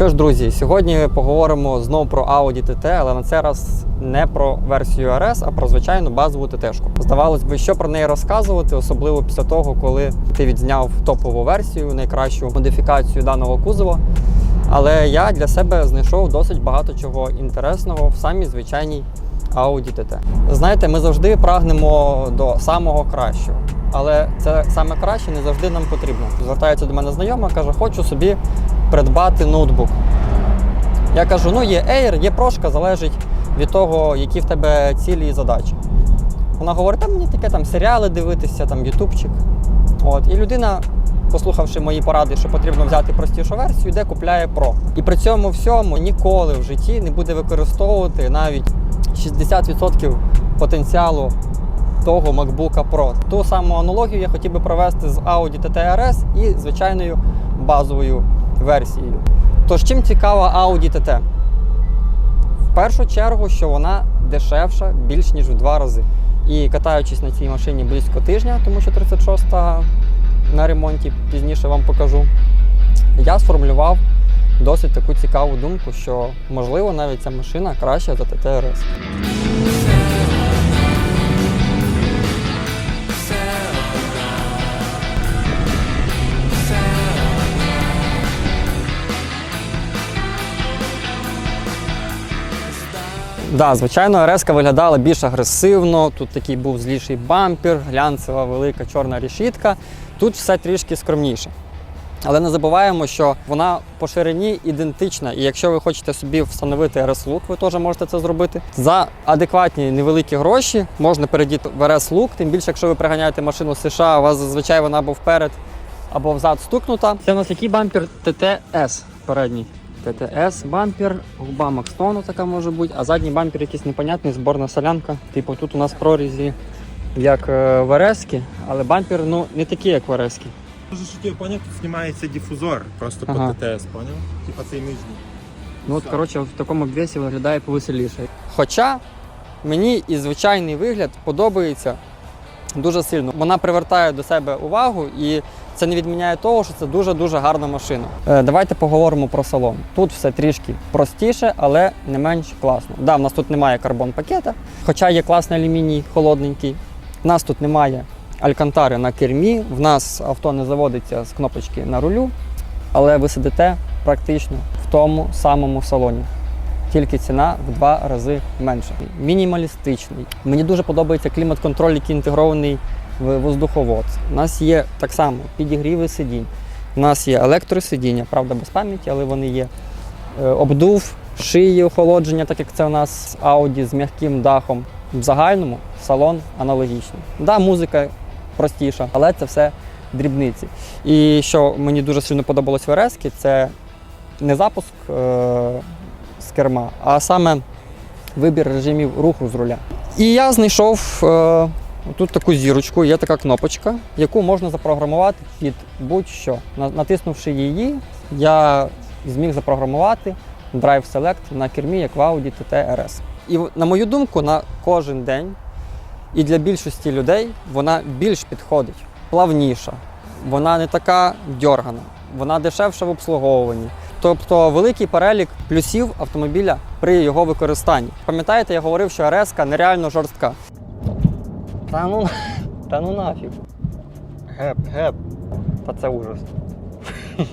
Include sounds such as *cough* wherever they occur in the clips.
Що ж, друзі, сьогодні поговоримо знову про Audi TT, але на цей раз не про версію RS, а про звичайну базову ТТ-шку. Здавалось би, що про неї розказувати, особливо після того, коли ти відзняв топову версію, найкращу модифікацію даного кузова. Але я для себе знайшов досить багато чого інтересного в самій звичайній Audi TT. Знаєте, ми завжди прагнемо до самого кращого. Але це саме краще не завжди нам потрібно. Звертається до мене знайома, каже, хочу собі придбати ноутбук. Я кажу, ну є Air, є прошка, залежить від того, які в тебе цілі і задачі. Вона говорить, там мені таке там серіали дивитися, там ютубчик. От. І людина, послухавши мої поради, що потрібно взяти простішу версію, йде купляє Pro. І при цьому всьому ніколи в житті не буде використовувати навіть 60% потенціалу того MacBook Pro. Ту саму аналогію я хотів би провести з Audi TT і звичайною базовою версією. Тож чим цікава Audi TT? В першу чергу, що вона дешевша більш ніж в два рази. І катаючись на цій машині близько тижня, тому що 36-та на ремонті, пізніше вам покажу, я сформулював досить таку цікаву думку, що можливо навіть ця машина краща за TT Да, звичайно, РС виглядала більш агресивно. Тут такий був зліший бампер, глянцева велика чорна решітка. Тут все трішки скромніше. Але не забуваємо, що вона по ширині ідентична, і якщо ви хочете собі встановити RS-лук, ви теж можете це зробити. За адекватні невеликі гроші можна перейти в RS-лук, тим більше, якщо ви приганяєте машину з США, у вас зазвичай вона або вперед, або взад стукнута. Це у нас який бампер ТТС передній. ТТС бампер, губа Макстону така може бути, а задній бампер якийсь непонятний, зборна солянка. Типу тут у нас прорізі, як е, в РС-ки, але бампер ну, не такий, як в РС-ки. Може, що ти поняв, тут знімається дифузор просто Ага. по ТТС, поняв? Типа цей нижній. Ну от, коротше, в такому обвесі виглядає повеселіше. Хоча мені і звичайний вигляд подобається дуже сильно. Вона привертає до себе увагу і це не відміняє того, що це дуже-дуже гарна машина. Е, давайте поговоримо про салон. Тут все трішки простіше, але не менш класно. Да, в нас тут немає карбон пакета, хоча є класний алюміній холодненький. У нас тут немає алькантари на кермі, в нас авто не заводиться з кнопочки на рулю, але ви сидите практично в тому самому салоні. Тільки ціна в два рази менша. Мінімалістичний. Мені дуже подобається клімат-контроль, який інтегрований воздуховод. У нас є так само підігріви сидінь. У нас є електросидіння, правда, без пам'яті, але вони є. Е, Обдув, шиї охолодження, так як це у нас Audi з м'яким дахом. В загальному салон аналогічний. Да, музика простіша, але це все дрібниці. І що мені дуже сильно подобалось в РС, це не запуск е- з керма, а саме вибір режимів руху з руля. І я знайшов е- тут таку зірочку, є така кнопочка, яку можна запрограмувати під будь-що. Натиснувши її, я зміг запрограмувати Drive Select на кермі, як в Audi TT RS. І на мою думку, на кожен день і для більшості людей вона більш підходить, плавніша, вона не така дьоргана, вона дешевша в обслуговуванні. Тобто великий перелік плюсів автомобіля при його використанні. Пам'ятаєте, я говорив, що РС нереально жорстка. Та ну, та ну нафіг. Геп, геп. Та це ужас.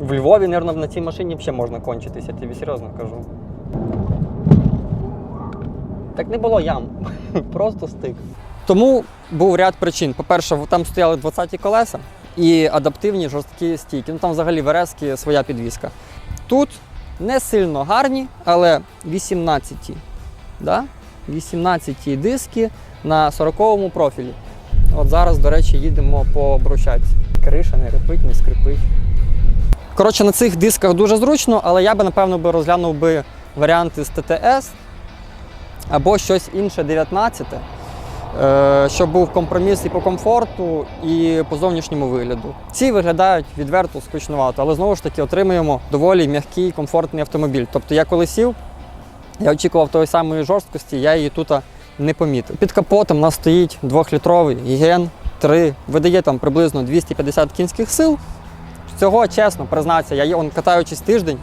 В Львові, мабуть, на цій машині взагалі можна кончитися, я тобі серйозно кажу. Так не було ям, *laughs* просто стик. Тому був ряд причин. По-перше, там стояли 20-ті колеса і адаптивні жорсткі стійки. Ну там взагалі в РС своя підвіска. Тут не сильно гарні, але 18-ті. Да? 18-ті диски на 40-му профілі. От зараз, до речі, їдемо по брусчатці. Криша не рипить, не скрипить. Коротше, на цих дисках дуже зручно, але я би, напевно, би розглянув би варіанти з ТТС або щось інше 19, е, щоб був компроміс і по комфорту, і по зовнішньому вигляду. Ці виглядають відверто скучнувато, але знову ж таки отримуємо доволі м'який, комфортний автомобіль. Тобто я коли сів, я очікував тої самої жорсткості, я її тут не помітив. Під капотом у нас стоїть 2-літровий ген 3, видає там приблизно 250 кінських сил. Цього чесно признатися, я є- катаючись тиждень,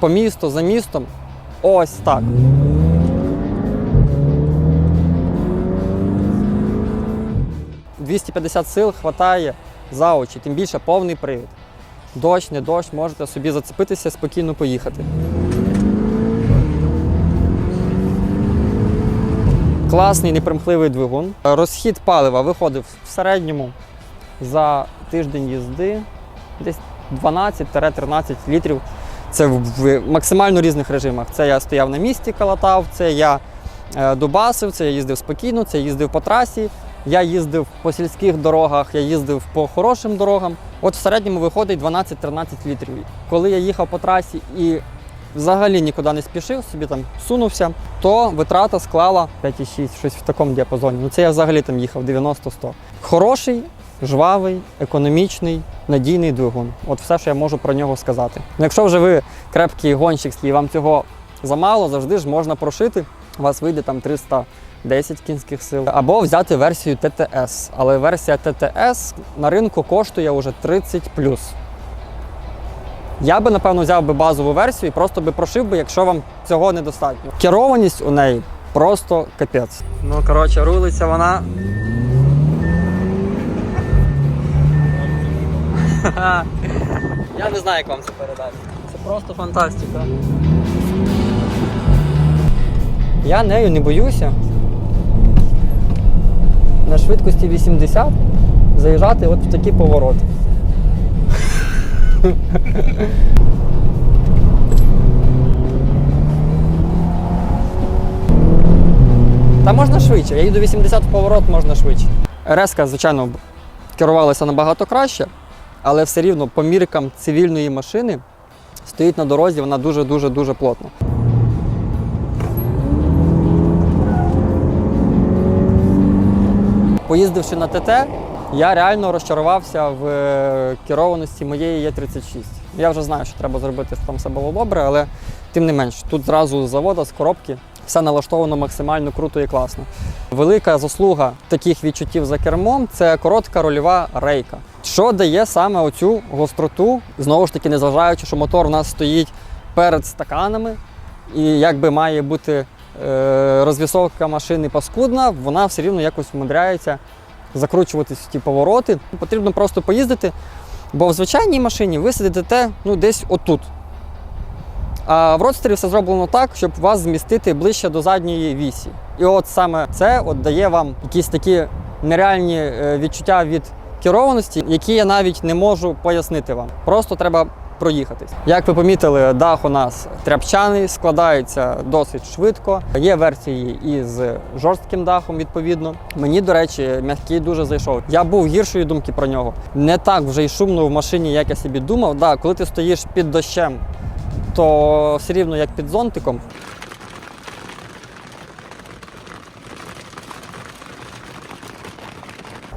по місту, за містом. Ось так. «250 сил хватає за очі, тим більше повний привід. Дощ, не дощ, можете собі зацепитися, спокійно поїхати. Класний непримхливий двигун. Розхід палива виходив в середньому за тиждень їзди десь 12-13 літрів. Це в максимально різних режимах. Це я стояв на місці, калатав, це я е, дубасив, це я їздив спокійно, це я їздив по трасі, я їздив по сільських дорогах, я їздив по хорошим дорогам. От в середньому виходить 12-13 літрів. Коли я їхав по трасі і взагалі нікуди не спішив, собі там сунувся, то витрата склала 5,6, щось в такому діапазоні. Ну це я взагалі там їхав 90-100. Хороший, жвавий, економічний, надійний двигун. От все, що я можу про нього сказати. Ну, якщо вже ви крепкий гонщик і вам цього замало, завжди ж можна прошити. У вас вийде там 310 кінських сил. Або взяти версію ТТС. Але версія ТТС на ринку коштує вже 30 я би, напевно, взяв би базову версію і просто би прошив би, якщо вам цього недостатньо. Керованість у неї просто капець. Ну, коротше, рулиться вона. *laughs* Я не знаю, як вам це передати. Це просто фантастика. Я нею не боюся. На швидкості 80 заїжджати от в такі повороти. *laughs* Та можна швидше. Я їду 80 в поворот, можна швидше. РС, звичайно, керувалася набагато краще, але все рівно по міркам цивільної машини стоїть на дорозі, вона дуже-дуже дуже плотно. Поїздивши на ТТ, я реально розчарувався в е, керованості моєї Є36. Я вже знаю, що треба зробити, щоб там все було добре, але тим не менш, тут зразу з завода, з коробки, все налаштовано максимально круто і класно. Велика заслуга таких відчуттів за кермом це коротка рульова рейка, що дає саме оцю гостроту, знову ж таки, незважаючи, що мотор у нас стоїть перед стаканами, і якби має бути е, розвісовка машини паскудна, вона все рівно якось вмудряється закручуватись в ті повороти. Потрібно просто поїздити, бо в звичайній машині ви сидите ну, десь отут. А в родстері все зроблено так, щоб вас змістити ближче до задньої вісі. І от саме це от дає вам якісь такі нереальні е, відчуття від керованості, які я навіть не можу пояснити вам. Просто треба проїхатись. Як ви помітили, дах у нас тряпчаний, складається досить швидко. Є версії із жорстким дахом, відповідно. Мені, до речі, м'який дуже зайшов. Я був гіршої думки про нього. Не так вже й шумно в машині, як я собі думав. Да, коли ти стоїш під дощем, то все рівно як під зонтиком.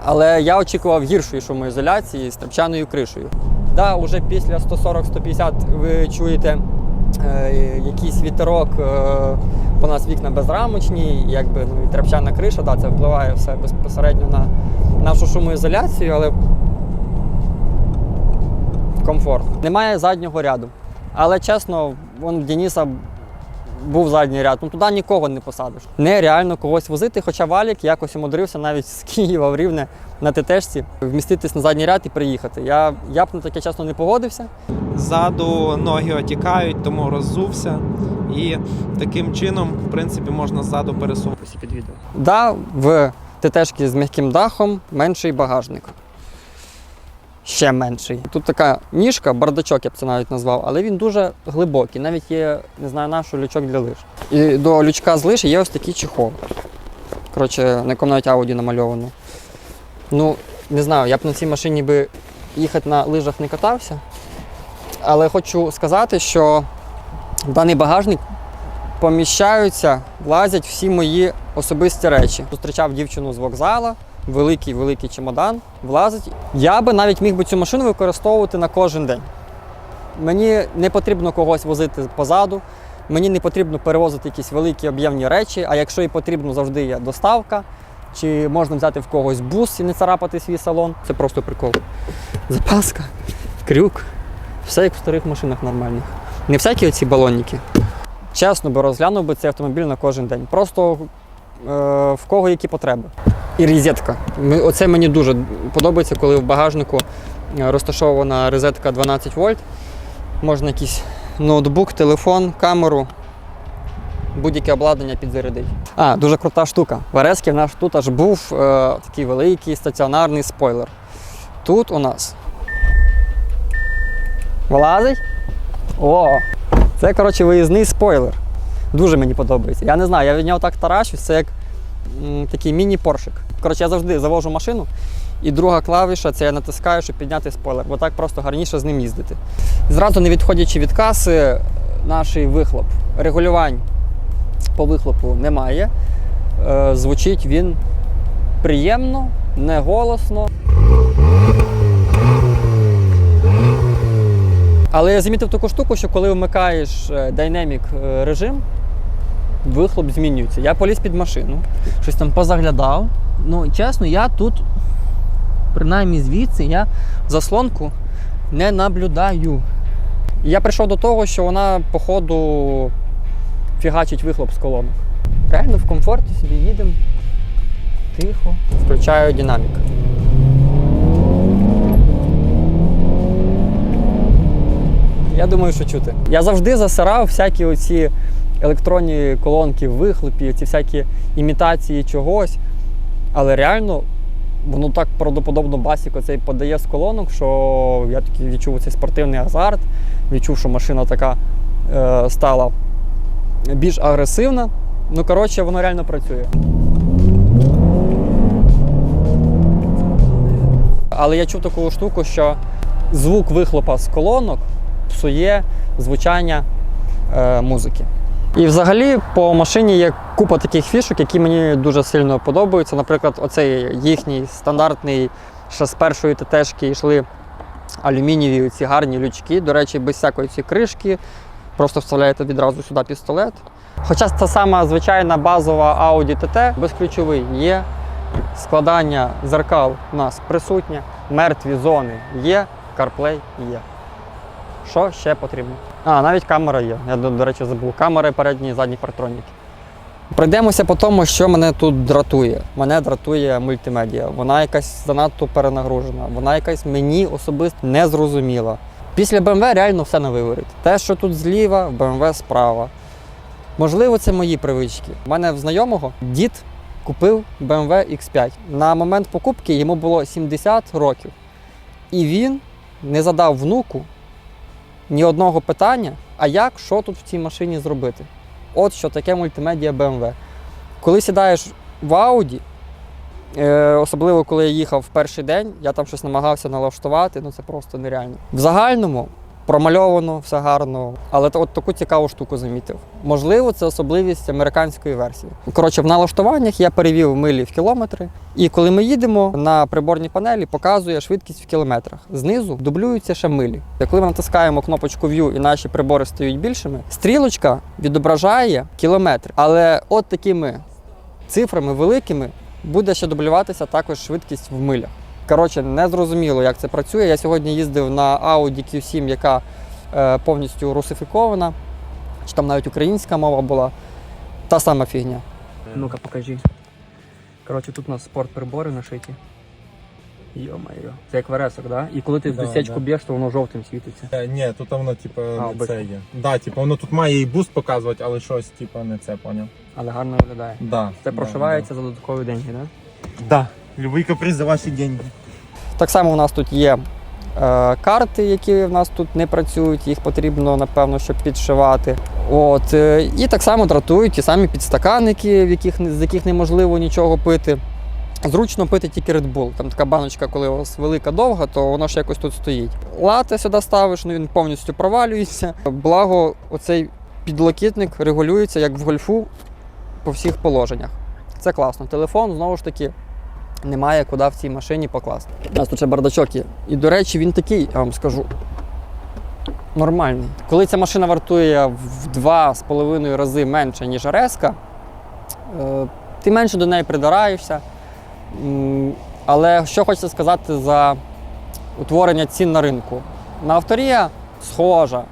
Але я очікував гіршої шумоізоляції з трапчаною кришею. Да, уже після 140-150 ви чуєте е, якийсь вітерок, е, по нас вікна безрамочні, якби ну, тряпчана криша, да, це впливає все безпосередньо на нашу шумоізоляцію, але комфортно. Немає заднього ряду. Але чесно, вон в Дениса був задній ряд, ну туди нікого не посадиш. Нереально когось возити, хоча валік якось умудрився навіть з *laughs* Києва в Рівне на ТТшці вміститись на задній ряд і приїхати. Я, я б на таке чесно не погодився. Ззаду ноги отікають, тому роззувся. І таким чином, в принципі, можна ззаду пересуватися під відео. Да, в ТТшки з м'яким дахом менший багажник. Ще менший. Тут така ніжка, бардачок я б це навіть назвав, але він дуже глибокий. Навіть є, не знаю, на що лючок для лиж. І до лючка з лиж є ось такий чехол. Коротше, на якому навіть ауді намальовано. Ну, не знаю, я б на цій машині би їхати на лижах не катався. Але хочу сказати, що в даний багажник поміщаються, влазять всі мої особисті речі. Зустрічав дівчину з вокзала, великий великий чемодан, влазить. Я би навіть міг би цю машину використовувати на кожен день. Мені не потрібно когось возити позаду, мені не потрібно перевозити якісь великі об'ємні речі, а якщо і потрібно, завжди є доставка. Чи можна взяти в когось бус і не царапати свій салон. Це просто прикол. Запаска, крюк, все як в старих машинах нормальних. Не всякі оці балонники. Чесно би розглянув би цей автомобіль на кожен день. Просто е, в кого які потреби. І розетка. Оце мені дуже подобається, коли в багажнику е, розташована розетка 12 вольт. Можна якийсь ноутбук, телефон, камеру, будь-яке обладнання підзарядити. А, дуже крута штука. В Ареськи в нас тут аж був е, такий великий стаціонарний спойлер. Тут у нас вилазить. О! Це, коротше, виїзний спойлер. Дуже мені подобається. Я не знаю, я від нього так таращусь, це як такий міні-поршик. Коротше, я завжди завожу машину, і друга клавіша це я натискаю, щоб підняти спойлер, бо так просто гарніше з ним їздити. Зразу не відходячи від каси, наш вихлоп. Регулювань по вихлопу немає. Е, звучить він приємно, не голосно. Але я замітив таку штуку, що коли вмикаєш е, динамік е, режим, вихлоп змінюється. Я поліз під машину, щось там позаглядав. Ну, чесно, я тут, принаймні звідси, я заслонку не наблюдаю. Я прийшов до того, що вона, походу, фігачить вихлоп з колонок. Реально в комфорті собі їдемо. Тихо. Включаю динамік. Я думаю, що чути. Я завжди засирав всякі оці електронні колонки вихлопі, ці всякі імітації чогось. Але реально воно так правдоподобно басік оцей подає з колонок, що я такий відчув цей спортивний азарт, відчув, що машина така е, стала більш агресивна. Ну, коротше, воно реально працює. Але я чув таку штуку, що звук вихлопа з колонок псує звучання е, музики. І взагалі по машині є купа таких фішок, які мені дуже сильно подобаються. Наприклад, оцей їхній стандартний ще з першої ТТшки йшли алюмінієві ці гарні лючки. До речі, без всякої цієї кришки. Просто вставляєте відразу сюди пістолет. Хоча та сама звичайна базова Audi TT безключовий є. Складання зеркал у нас присутнє, мертві зони є, CarPlay є. Що ще потрібно? А, навіть камера є. Я, до, речі, забув. Камери передні і задні партроніки. Пройдемося по тому, що мене тут дратує. Мене дратує мультимедіа. Вона якась занадто перенагружена, вона якась мені особисто не зрозуміла. Після BMW реально все на виворіт. Те, що тут зліва, в BMW справа. Можливо, це мої привички. У мене в знайомого дід купив BMW X5. На момент покупки йому було 70 років. І він не задав внуку ні одного питання, а як, що тут в цій машині зробити. От що таке мультимедіа BMW. Коли сідаєш в Audi, е, особливо коли я їхав в перший день, я там щось намагався налаштувати, ну це просто нереально. В загальному промальовано, все гарно, але от таку цікаву штуку замітив. Можливо, це особливість американської версії. Коротше, в налаштуваннях я перевів милі в кілометри, і коли ми їдемо на приборній панелі, показує швидкість в кілометрах. Знизу дублюються ще милі. Коли ми натискаємо кнопочку View і наші прибори стають більшими, стрілочка відображає кілометри. Але от такими цифрами великими буде ще дублюватися також швидкість в милях. Коротше, не зрозуміло, як це працює. Я сьогодні їздив на Audi Q7, яка е, повністю русифікована, чи там навіть українська мова була. Та сама фігня. Ну-ка, покажи. Коротше, тут у нас спортприбори нашиті. Йо-моє. Це як вересок, да? І коли ти в Да, засічку да. б'єш, то воно жовтим світиться. Е, Ні, тут воно, типу, А, не це є. Да, типу, воно тут має і буст показувати, але щось, типу, не це, поняв. Але гарно виглядає. Да. Це да, прошивається за додаткові деньги, так? Да? Да. Любий каприз за ваші деньги. Так само у нас тут є е, карти, які в нас тут не працюють, їх потрібно, напевно, щоб підшивати. От, е, і так само дратують ті самі підстаканники, в яких, з яких неможливо нічого пити. Зручно пити тільки Red Bull. Там така баночка, коли у вас велика довга, то воно ж якось тут стоїть. Лати сюди ставиш, ну він повністю провалюється. Благо, оцей підлокітник регулюється як в гольфу по всіх положеннях. Це класно. Телефон знову ж таки немає куди в цій машині покласти. У нас тут ще бардачок є. І, до речі, він такий, я вам скажу, нормальний. Коли ця машина вартує в два з половиною рази менше, ніж Ареска, е, ти менше до неї придираєшся. Але що хочеться сказати за утворення цін на ринку? На авторія схожа.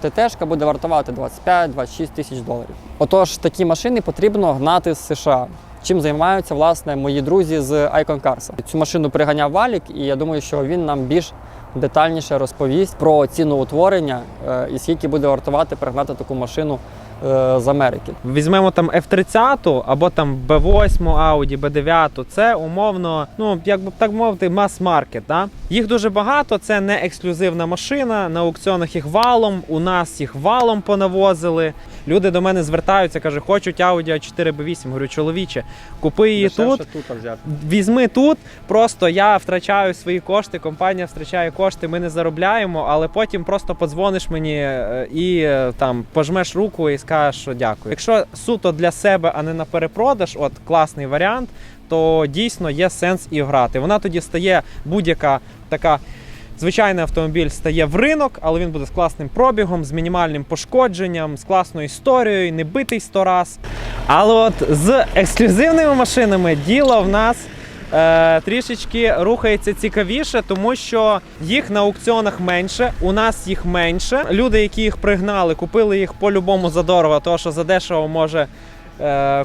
ТТшка буде вартувати 25-26 тисяч доларів. Отож, такі машини потрібно гнати з США. Чим займаються власне мої друзі з Icon Cars. Цю машину приганяв Валік, і я думаю, що він нам більш детальніше розповість про ціноутворення е, і скільки буде вартувати пригнати таку машину е, з Америки. Візьмемо там F30 або там B8 Audi, B9, це умовно, ну як би так мовити, мас-маркет. Да? Їх дуже багато, це не ексклюзивна машина. На аукціонах їх валом, у нас їх валом понавозили. Люди до мене звертаються, кажуть, хочуть Audi A4 B8. Говорю, чоловіче, купи її тут. тут взяти. Візьми тут, просто я втрачаю свої кошти, компанія втрачає кошти, ми не заробляємо, але потім просто подзвониш мені е, і е, там пожмеш руку і скажеш, що дякую. Якщо суто для себе, а не на перепродаж, от класний варіант, то дійсно є сенс і грати. Вона тоді стає будь-яка така. Звичайний автомобіль стає в ринок, але він буде з класним пробігом, з мінімальним пошкодженням, з класною історією, не битий сто раз. Але от з ексклюзивними машинами діло в нас е, трішечки рухається цікавіше, тому що їх на аукціонах менше, у нас їх менше. Люди, які їх пригнали, купили їх по-любому задорого, тому що задешево може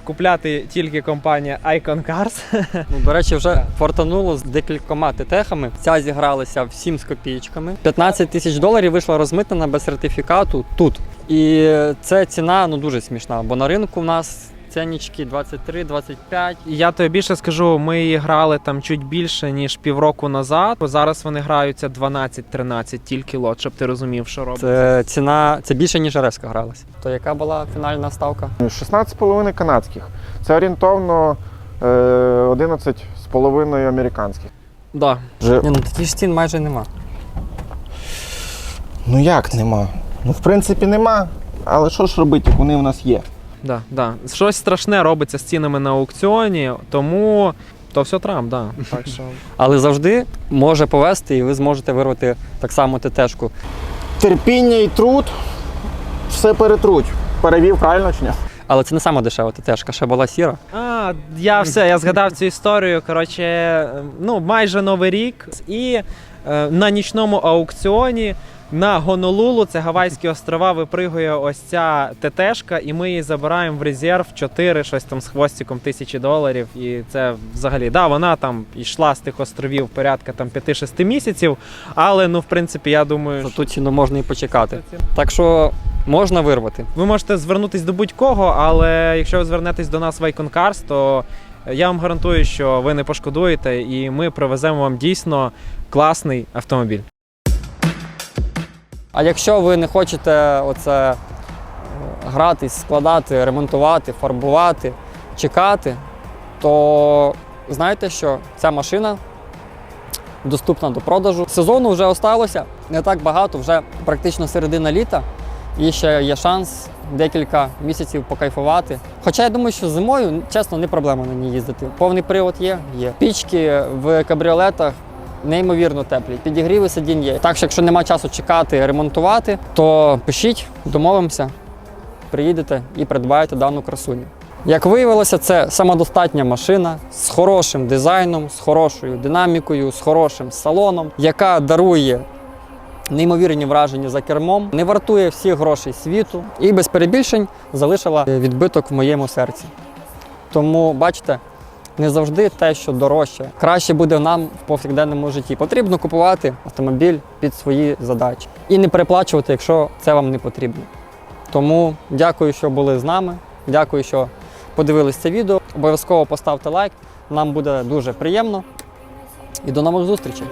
купляти тільки компанія Icon Cars. Ну, до речі, вже фортануло з декількома тетехами. Ця зігралася в 7 з копійками. 15 тисяч доларів вийшла розмитнена без сертифікату тут. І це ціна ну дуже смішна, бо на ринку в нас ценнички 23-25. Я тобі більше скажу, ми її грали там чуть більше ніж півроку назад. Зараз вони граються 12-13 тільки лот, щоб ти розумів, що робить. Це ціна, це більше ніж Реска гралася. То яка була фінальна ставка? 16,5 канадських. Це орієнтовно е, 11,5 американських. Да. Вже, Ні, ну такі ж цін майже нема. ну як нема? Ну, в принципі, нема. Але що ж робити, як вони в нас є? Да, да. Щось страшне робиться з цінами на аукціоні, тому то все Трамп, да. Так що Але завжди може повести, і ви зможете вирвати так само ТТшку. Терпіння і труд все перетруть. Перевів правильно чи ні? Але це не сама дешева ТТшка, ще була сіра. А, я все, я згадав цю історію. Коротше, е, ну, майже новий рік. І е, на нічному аукціоні на Гонолулу, це Гавайські острова, випригує ось ця ТТшка, і ми її забираємо в резерв 4, щось там з хвостиком тисячі доларів. І це взагалі, да, вона там йшла з тих островів порядка там 5-6 місяців. Але ну, в принципі, я думаю, За що ту ціну можна і почекати. Так що можна вирвати. ви можете звернутися до будь-кого, але якщо ви звернетесь до нас в Icon Cars, то я вам гарантую, що ви не пошкодуєте, і ми привеземо вам дійсно класний автомобіль. А якщо ви не хочете оце е, гратись, складати, ремонтувати, фарбувати, чекати, то знаєте, що ця машина доступна до продажу. Сезону вже осталося не так багато, вже практично середина літа. І ще є шанс декілька місяців покайфувати. Хоча я думаю, що зимою, чесно, не проблема на ній їздити. Повний привод є, є. Пічки в кабріолетах неймовірно теплі. Підігріви сидінь є. Так що, якщо немає часу чекати, ремонтувати, то пишіть, домовимося, приїдете і придбаєте дану красуню. Як виявилося, це самодостатня машина з хорошим дизайном, з хорошою динамікою, з хорошим салоном, яка дарує неймовірні враження за кермом, не вартує всіх грошей світу і без перебільшень залишила відбиток в моєму серці. Тому бачите, не завжди те, що дорожче, краще буде нам в повсякденному житті. Потрібно купувати автомобіль під свої задачі і не переплачувати, якщо це вам не потрібно. Тому дякую, що були з нами. Дякую, що подивились це відео. Обов'язково поставте лайк. Нам буде дуже приємно. І до нових зустрічей!